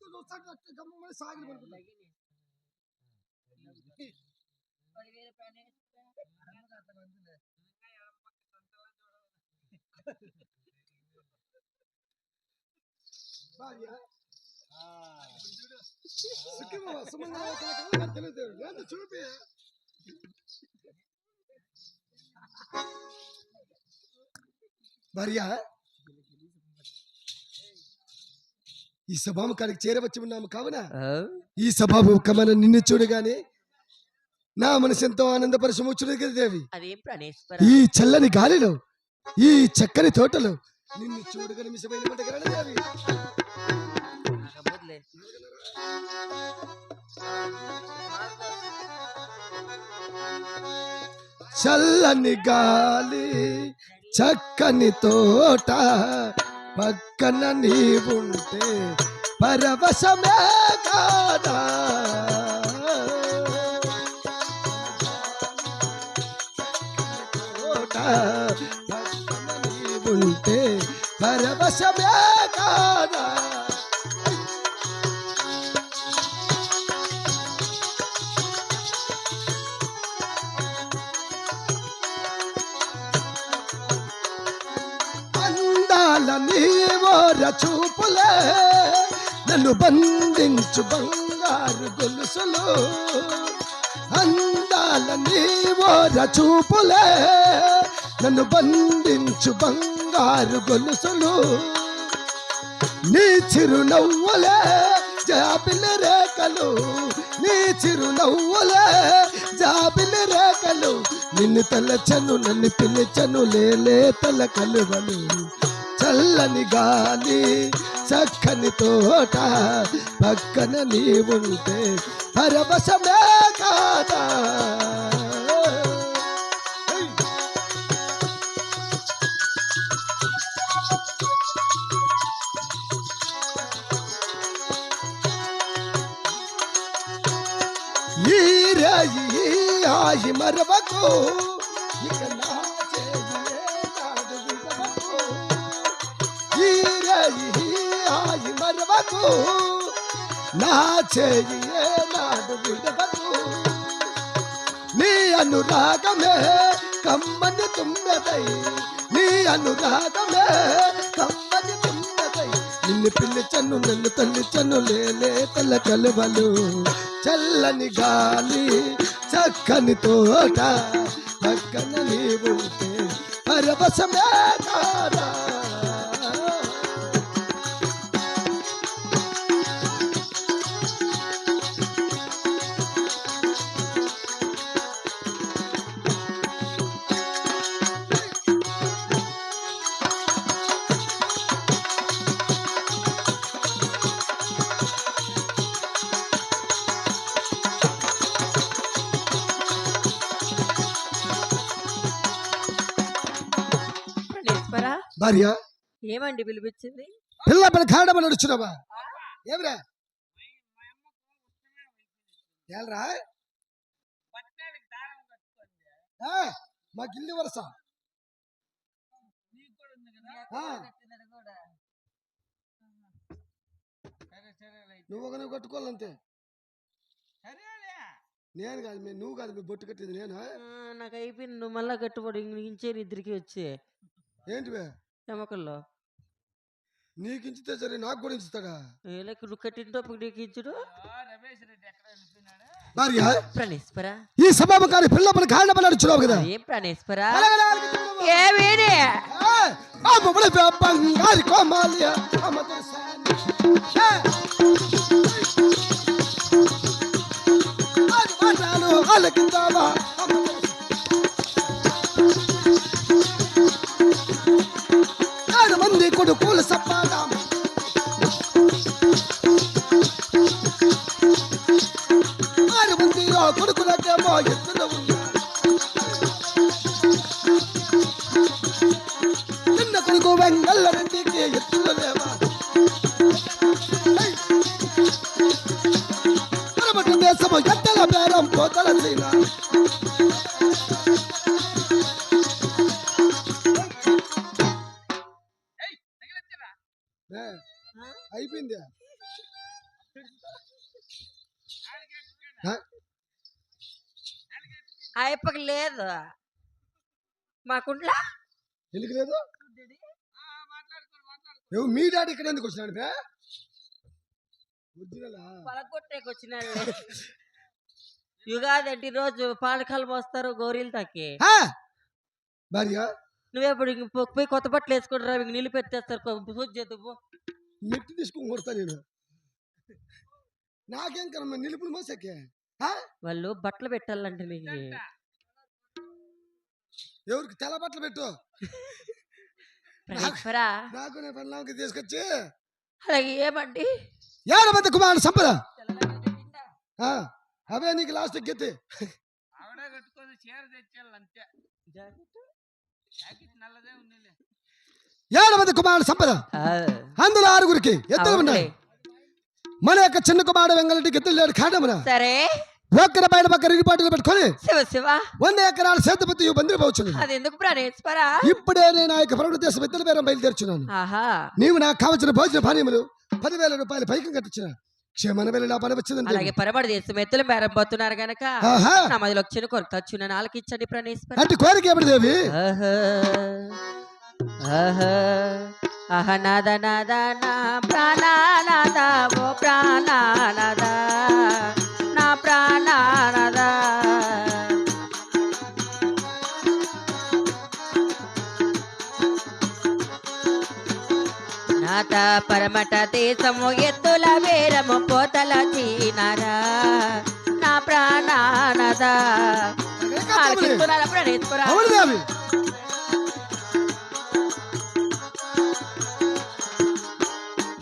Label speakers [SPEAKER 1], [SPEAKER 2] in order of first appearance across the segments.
[SPEAKER 1] तुझो सट रख के
[SPEAKER 2] कम में सागर बन गई और ये पहने ಬಾಯಾ ಆ
[SPEAKER 1] ಸುಕ್ಕಿ ಬಾಬಾ
[SPEAKER 2] ಸುಮ್ಮನೆ ಕಲ ಕಲ ತಿಳಿದು ನಾನು ಚೂಪಿ बढ़िया है। ఈ సభాముఖానికి చేరవచ్చి ఉన్నాము కావున ఈ సభాముఖమైన నిన్ను చూడగానే నా మనసు ఎంతో ఆనందపరచముచ్చుడు కదా దేవి. ఈ చల్లని గాలిలో ఈ చక్కని తోటలో నిన్ను చూడగా నిమిషమైన మంటగలడు దేవి. చల్లని గాలి చక్కని తోట పక్కన నీవుంటే పరవశమే కాదా? పక్కన నీవుంటే పరవశమే కాదా? నీవోర చూపులే నన్ను బంధించు బంగారు గొలుసులు. అందాల నీవోర చూపులే నన్ను బంధించు బంగారు గొలుసులు. నీ చిరునవ్వులే జాబిల రేఖలు. నీ చిరునవ్వులే జాబిల రేఖలు. నిన్ను తలచను నన్ను పిలిచను లేలే తల కలువలు చల్లని గాలి చక్కని తోట పక్కన నీవుంటే పరవశమే కాదా? ఈ రాయి ఆయి మరవకు విడవకు నా చేయి నాడు విడవకు నీ అనురాగమే కమ్మని తుమ్మెదై. నీ అనురాగమే కమ్మని తుమ్మెదై. నిన్ను పిలిచను నన్ను తల్లిచను లేలే తల కలువలు. చల్లని గాలి చక్కని తోట. పక్కన నీవుంటే పరవశమే కాదా భార్య?
[SPEAKER 1] ఏమండి పిలిపించింది?
[SPEAKER 2] పిల్ల పిల్ల కాడమని నడుచున్నావా ఏమిరా? ఏలరా? మా గిల్లి వరస. నువ్వు ఒక నువ్వు కట్టుకోవాలంతే. నేను కాదు మీ నువ్వు కాదు మీ బొట్టు కట్టేది నేను.
[SPEAKER 1] నాకు అయిపోయింది. నువ్వు మళ్ళా కట్టుబడి ఇంచేరు ఇద్దరికి వచ్చి?
[SPEAKER 2] ఏంటివే
[SPEAKER 1] ఎమకల్లో
[SPEAKER 2] నీకు ఇంచితే సరే నాకు కూడా ఇంచుతాడా
[SPEAKER 1] ఏలకి నువ్వు కట్టినప్పుడు నీకు ఇచ్చుడు
[SPEAKER 3] ఆ, రమేష్ రెడ్డి ఎక్కడ వెళ్ళిపోయినాడు
[SPEAKER 2] భార్య
[SPEAKER 1] ప్రాణేశ్వర
[SPEAKER 2] ఈ సభాముఖాన్ని పిల్ల పిల్ల కాడమని నడుచున్నావు కదా
[SPEAKER 1] ఏం ప్రాణేశ్వర? ఏమేనే
[SPEAKER 2] బంగారి అమ్మ అమ్మ కోసము ఎత్తల బేరం కోతల అయిపోయింది.
[SPEAKER 1] అయిపోక లేదు. మాకుంట్లా?
[SPEAKER 2] ఎందుకు లేదు? మీ డాడీ ఇక్కడ ఎందుకు వచ్చినాడు
[SPEAKER 1] వచ్చినాడు యుగాది అంటే రోజు పానకాలు మోస్తారు గౌరీలు తాకి!
[SPEAKER 2] భార్య?
[SPEAKER 1] నువ్వెప్పుడు పోయి కొత్త బట్టలు వేసుకుంటారా ఇంక నిలిపెత్తేస్తారు పూజ చేద్దు పో.
[SPEAKER 2] మెట్టి తీసుకొని కొడతా నేను. నాకేం కరమ్మ నిలుపులు మోసకే?
[SPEAKER 1] వాళ్ళు బట్టలు పెట్టాలంటే నీకు
[SPEAKER 2] ఎవరికి? తెల్ల బట్టలు పెట్టు. నాకు నేను తీసుకొచ్చి
[SPEAKER 1] అలాగే ఏమండి?
[SPEAKER 2] లాస్ట్ గెత్తి
[SPEAKER 3] ఆవిడ కట్టుకొని చీర తెచ్చేయాలి అంతే జాకెట్ నల్లదే ఉందిలే
[SPEAKER 2] ఏడబద్ద కుమారుడు సంపద అందులో ఆరుగురికి ఎద్దులు ఉన్నాయి మన యొక్క చిన్న కుమారుడు వెంగళరెడ్డికి ఎద్దులు లేడు కాడమున
[SPEAKER 1] సరే
[SPEAKER 2] ఒక్కరి బయట పక్క రిగిపాటులు పెట్టుకొని
[SPEAKER 1] శివ శివ
[SPEAKER 2] వంద ఎకరాల సేతుపతి బంధువు పోవచ్చు
[SPEAKER 1] అది ఎందుకు
[SPEAKER 2] ఇప్పుడే నేను ఆ యొక్క ప్రభుత్వ దేశం ఇద్దరు పేరం బయలుదేరుచున్నాను
[SPEAKER 1] ఆహా
[SPEAKER 2] నీవు నాకు కావలసిన భోజన పానీయములు పదివేల రూపాయలు పైకి కట్టించిన. క్షేమన వెళ్ళి పని వచ్చిందంటే
[SPEAKER 1] అలాగే పరబడి దేశం ఎత్తులు మేరం పోతున్నారు గనక. మదిలో వచ్చిన కొరత వచ్చిన నాలుగు ఇచ్చండి ప్రాణేశ్వర.
[SPEAKER 2] అట్టి కోరిక ఏమిటి దేవి?
[SPEAKER 1] ఆహా! నాద నాద నా ప్రాణానాద ఓ ప్రాణానాద. నాత పరమట దేశము ఎత్తుల వేరము పోతల చీనరా. నా ప్రాణానద.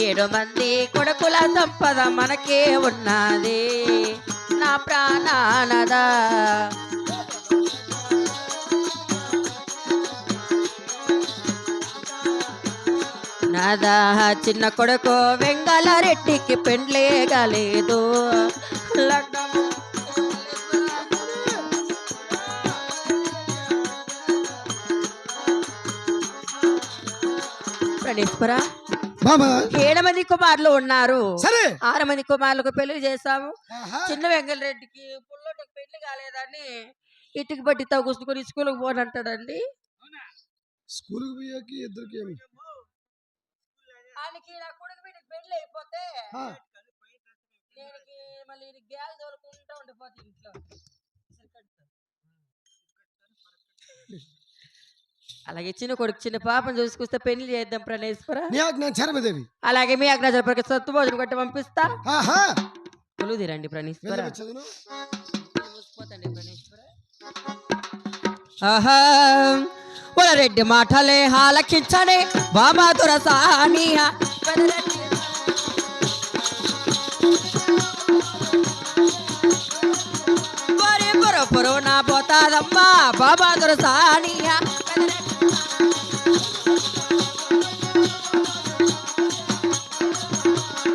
[SPEAKER 1] ఏడు మంది కొడుకుల సంపద మనకే ఉన్నది. నా ప్రాణానద. నాదా చిన్న కొడుకు వెంగళ రెడ్డికి పెండ్లే కాలేదు. లగ్నము ప్రణేశ్వర
[SPEAKER 2] బాబా.
[SPEAKER 1] ఏడు మంది కుమారులు ఉన్నారు.
[SPEAKER 2] సరే.
[SPEAKER 1] ఆరు మంది కుమారులకు పెళ్ళి చేశాము.
[SPEAKER 2] ఆహా.
[SPEAKER 1] చిన్న వెంగళ రెడ్డికి పుల్లటకు పెళ్ళి కాలేదని ఇటుకి బట్టి తగుసుకొని స్కూల్కి పోనంటాడండి.
[SPEAKER 2] స్కూల్కి పోయాకి ఇద్దరికి
[SPEAKER 1] నా కొడుకు వీడికి పెళ్ళి అయిపోతే
[SPEAKER 2] ఆ,
[SPEAKER 1] నేనికి మళ్ళీ గ్యాస్ తోలుకుంటా ఉండిపోతే ఇంట్లో. అలాగే చిన్న కొడుకు చిన్న పాపం చూసుకొస్తే పెళ్ళి చేద్దాం ప్రణేశ్వర.
[SPEAKER 2] నీ ఆజ్ఞ చరమదేవి.
[SPEAKER 1] అలాగే మీ అగ్నాజల ప్రకి సత్తు భోజనం కట్టి పంపిస్తా.
[SPEAKER 2] ఆహా.
[SPEAKER 1] కొలుదిరండి ప్రణేశ్వర.
[SPEAKER 2] వెళ్ళి చదువును
[SPEAKER 1] ప్రణేశ్వర. ఆహా. రెడ్డి మాటలే ఆలకించని బామాదుర సానియ. వరి నా పోతాదమ్మా బాబాదుర సానియ.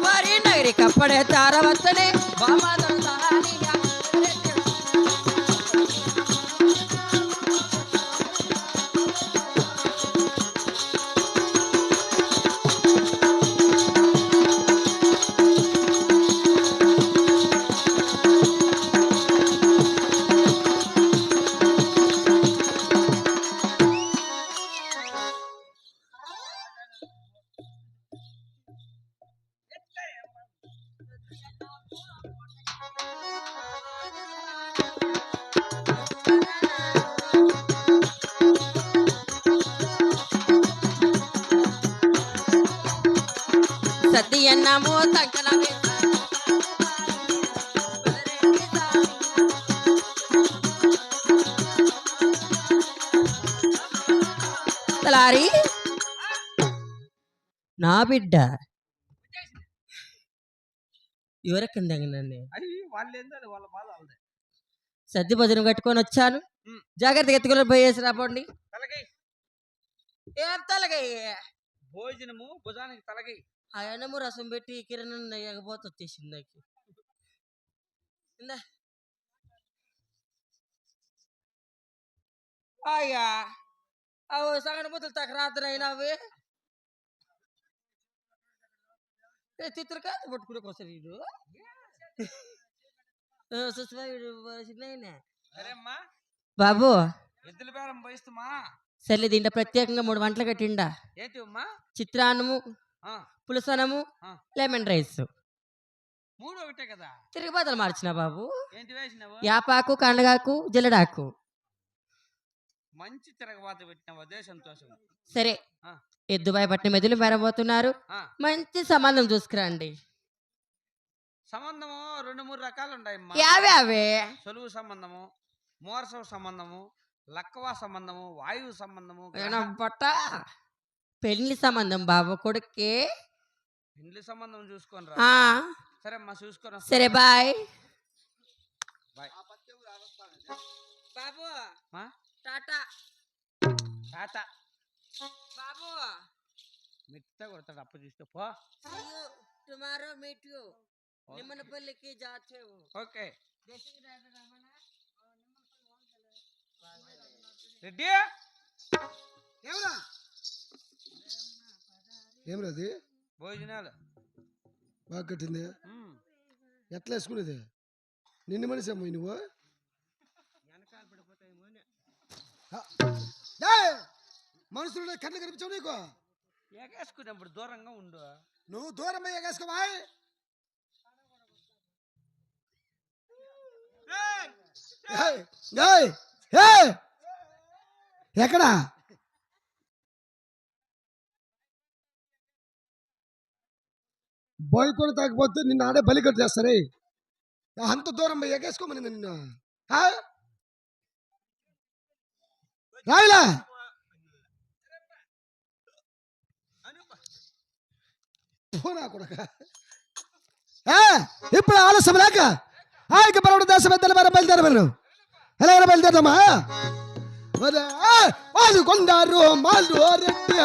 [SPEAKER 1] వరి నగరి కప్పడే తారవచ్చనే బాబా తలారి నా బిడ్డ. ఎవరెక్కిందండి సద్ది భజన కట్టుకొని వచ్చాను. జాగ్రత్తగా ఎత్తుకొని పోయేసి
[SPEAKER 3] తలగై? భోజనము భుజానికి తలగై.
[SPEAKER 1] ఆ ఎనము రసం పెట్టి కిరణం ఎగపోత వచ్చేసింది నాకు. ఇందా. అయ్యా! అవు సగం ముద్దలు తగ్గ రాత్రి అయినావి చిత్రకాయ పట్టుకునే కోసం వీడు. సుష్మా వీడు చిన్న బాబు!
[SPEAKER 3] ఎద్దుల బేరం పోయిస్తామా
[SPEAKER 1] సర్లే దీంట్లో ప్రత్యేకంగా మూడు వంటలు కట్టిండా.
[SPEAKER 3] ఏంటి అమ్మా
[SPEAKER 1] చిత్రాన్నము పులసనము. Lemon rice.
[SPEAKER 3] మూడు ఒకటే కదా!
[SPEAKER 1] తిరుగుబాతలు మార్చిన బాబు. యాపాకు కండగాకు జల్లడాకు.
[SPEAKER 3] మంచి తిరగబాత పెట్టినావు అదే సంతోషం
[SPEAKER 1] సరే.
[SPEAKER 3] ఆ.
[SPEAKER 1] ఎద్దుబాయి పట్నం మెదులు మెరబోతున్నారు.
[SPEAKER 3] ఆ,
[SPEAKER 1] మంచి సంబంధం చూసుకురండి.
[SPEAKER 3] సంబంధము రెండు మూడు రకాలు ఉన్నాయమ్మా
[SPEAKER 1] యావే. అవే
[SPEAKER 3] సొలువు సంబంధము మోరసవ సంబంధము లక్కవా సంబంధము వాయువు సంబంధము
[SPEAKER 1] బట్ట? పెళ్ళి సంబంధం బాబు కొడుక్కి.
[SPEAKER 3] ఇండ్లి సంబంధం చూసుకొని రా. సరే అమ్మా చూసుకొని వస్తా.
[SPEAKER 1] సరే బాయ్.
[SPEAKER 3] బాయ్.
[SPEAKER 1] బాబు.
[SPEAKER 3] మా?
[SPEAKER 1] టాటా.
[SPEAKER 3] తాత
[SPEAKER 1] బాబు.
[SPEAKER 3] మెత్త కొడతాడు అప్పు చూస్తే పో.
[SPEAKER 1] Tomorrow meet you. నిమ్మనపల్లికి జాచేవు
[SPEAKER 3] ఓకే. రెడ్డి!
[SPEAKER 2] ఏమరా? ఏమరా అది?
[SPEAKER 3] భోజనాలు.
[SPEAKER 2] బాగా కట్టింది. ఎట్లా వేసుకునేది? నిన్ను మనిషి అమ్మ నువ్వు! మనుషులు కళ్ళు కనిపించవు నీకు?
[SPEAKER 3] ఎగేసుకున్నప్పుడు దూరంగా ఉండు.
[SPEAKER 2] నువ్వు దూరం ఎగేసుకోవా! ఎక్కడా? బాయ్ కూడా తాకపోతే నిన్ను ఆడే బలి చేస్తారే అంత దూరం ఎగేసుకోమని నిన్ను రాయలా పోనా కొడక ఇప్పుడు ఆలస్యం లేక ఆ, ఇక పరవడు దేశ పెద్దల మేర బయలుదేరమను ఎలా బయలుదేరమ్మా మరి, ఆ, వాళ్ళు కొండారు మాలు రెడ్డి